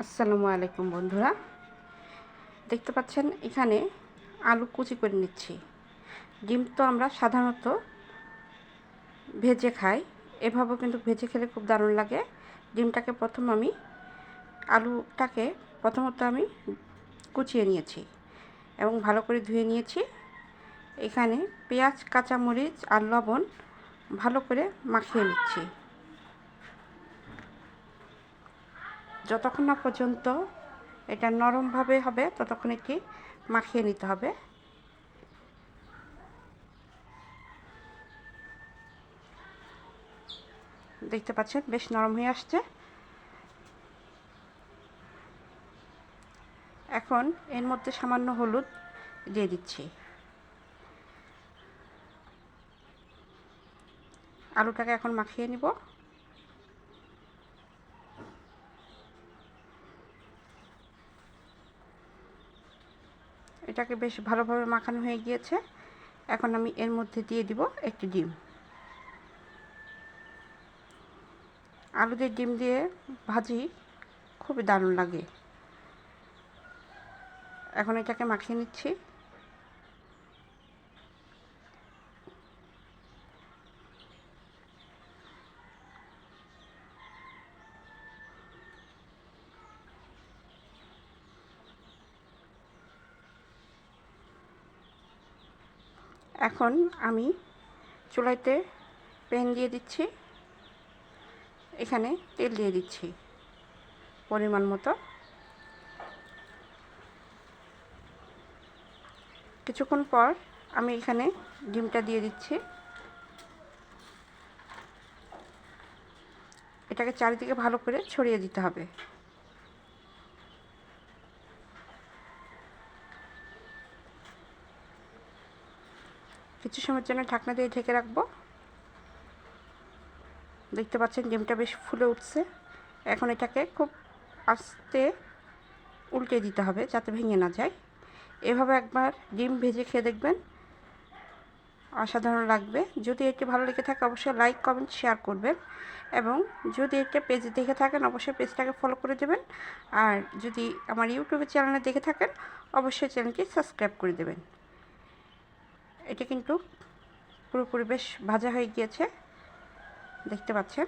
আসসালামু আলাইকুম বন্ধুরা। দেখতে পাচ্ছেন, এখানে আলু কুচি করে নিচ্ছি। ডিম তো আমরা সাধারণত ভেজে খাই। এভাবেও কিন্তু ভেজে খেলে খুব দারুণ লাগে। ডিমটাকে প্রথম আমি, আলুটাকে প্রথমত আমি কুচিয়ে নিয়েছি এবং ভালো করে ধুয়ে নিয়েছি। এখানে পেঁয়াজ, কাঁচামরিচ আর লবণ ভালো করে মাখিয়ে নিচ্ছি। যতক্ষণ না পর্যন্ত এটা নরমভাবে হবে, ততক্ষণ একটি মাখিয়ে নিতে হবে। দেখতে পাচ্ছেন, বেশ নরম হয়ে আসছে। এখন এর মধ্যে সামান্য হলুদ দিয়ে দিচ্ছি। আলুটাকে এখন মাখিয়ে নিব। এটাকে বেশ ভালোভাবে মাখানো হয়ে গিয়েছে। এখন আমি এর মধ্যে দিয়ে দিব একটি ডিম। আলু দিয়ে ডিম দিয়ে ভাজি খুবই দারুণ লাগে। এখন এটাকে মাখিয়ে নিচ্ছি। এখন আমি চুলাইতে প্যান দিয়ে দিচ্ছি। এখানে তেল দিয়ে দিচ্ছি পরিমাণ মতো। কিছুক্ষণ পর আমি এখানে ডিমটা দিয়ে দিচ্ছি। এটাকে চারিদিকে ভালো করে ছড়িয়ে দিতে হবে। কিছু সময়ের জন্য ঢাকনা দিয়ে ঢেকে রাখব। দেখতে পাচ্ছেন ডিমটা বেশ ফুলে উঠছে। এখন এটাকে খুব আস্তে উল্টে দিতে হবে যাতে ভেঙে না যায়। এভাবে একবার ডিম ভেজে খেয়ে দেখবেন। অসাধারণ লাগবে। যদি এটি ভালো লেগে থাকে অবশ্যই লাইক, কমেন্ট, শেয়ার করবেন। এবং যদি একটা পেজ দেখে থাকেন অবশ্যই পেজটাকে ফলো করে দেবেন। আর যদি আমার ইউটিউবের চ্যানেলে দেখে থাকেন, অবশ্যই চ্যানেলটি সাবস্ক্রাইব করে দেবেন। এটা কিন্তু পুরোপুরি বেশ ভাজা হয়ে গিয়েছে। দেখতে পাচ্ছেন?